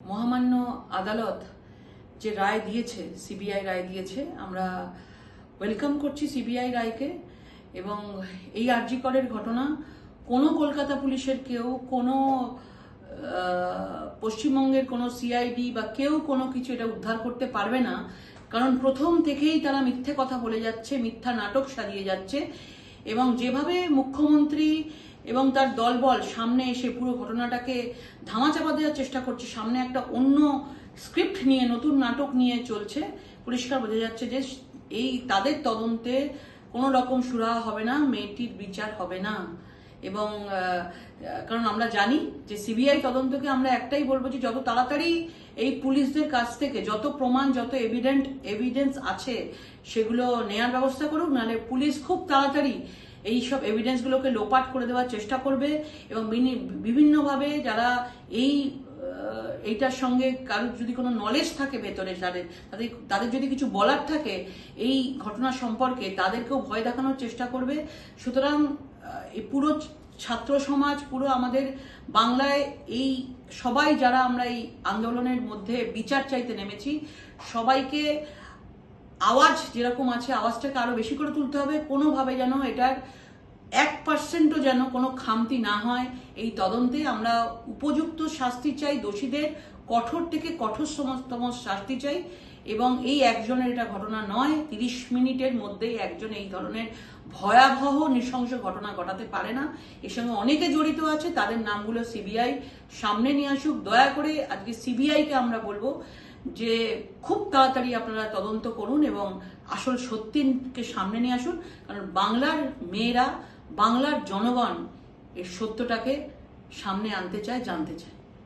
মহামান্য আদালত যে রায় দিয়েছে, সিবিআই রায় দিয়েছে, আমরা ওয়েলকাম করছি সিবিআই রায়কে এবং এই আরজিকরের ঘটনা কোনো কলকাতা পুলিশের কেউ, কোনো পশ্চিমবঙ্গের কোনো সিআইডি বা কেউ কোনো কিছু এটা উদ্ধার করতে পারবে না। কারণ প্রথম থেকেই তারা মিথ্যে কথা বলে যাচ্ছে, মিথ্যা নাটক সাজিয়ে যাচ্ছে এবং যেভাবে মুখ্যমন্ত্রী এবং তার দলবল সামনে এসে পুরো ঘটনাটাকে ধামাচাপা দেওয়ার চেষ্টা করছে। সামনে একটা অন্য স্ক্রিপ্ট নিয়ে, নতুন নাটক নিয়ে চলছে। পরিষ্কার বোঝা যাচ্ছে যে এই তাদের তদন্তে কোনো রকম সুরাহা হবে না, মেয়েটির বিচার হবে না। এবং কারণ আমরা জানি যে সিবিআই তদন্তকে আমরা একটাই বলব যে যত তাড়াতাড়ি এই পুলিশদের কাছ থেকে যত প্রমাণ, যত এভিডেন্ট এভিডেন্স আছে, সেগুলো নেয়ার ব্যবস্থা করুক, নাহলে পুলিশ খুব তাড়াতাড়ি এই সব এভিডেন্সগুলোকে লোপাট করে দেওয়ার চেষ্টা করবে এবং বিভিন্নভাবে যারা এই এইটার সঙ্গে কারোর যদি কোনো নলেজ থাকে ভেতরে তাদের তাদের তাদের যদি কিছু বলার থাকে, এই ঘটনা সম্পর্কে তাদেরকেও ভয় দেখানোর চেষ্টা করবে। সুতরাং এই পুরো ছাত্র সমাজ, পুরো আমাদের বাংলায় এই সবাই যারা আমরা এই আন্দোলনের মধ্যে বিচার চাইতে নেমেছি, সবাইকে আওয়াজ যেরকম আছে, আওয়াজটাকে আরও বেশি করে তুলতে হবে। কোনোভাবে যেন এটার এক পার্সেন্টও যেন কোনো খামতি না হয়। এই তদন্তে আমরা উপযুক্ত শাস্তি চাই, দোষীদের কঠোর থেকে কঠোর সমস্তম শাস্তি চাই এবং এই একজনের এটা ঘটনা নয়, তিরিশ মিনিটের মধ্যেই একজন এই ধরনের ভয়াবহ, নৃশংস ঘটনা ঘটাতে পারে না। এর সঙ্গে অনেকে জড়িত আছে, তাদের নামগুলো সিবিআই সামনে নিয়ে আসুক। দয়া করে আজকে সিবিআইকে আমরা বলব যে খুব তাড়াতাড়ি আপনারা তদন্ত করুন এবং আসল সত্যিকে সামনে নিয়ে আসুন, কারণ বাংলার মেয়েরা, বাংলার জনগণ এর সত্যটাকে সামনে আনতে চায়, জানতে চায়।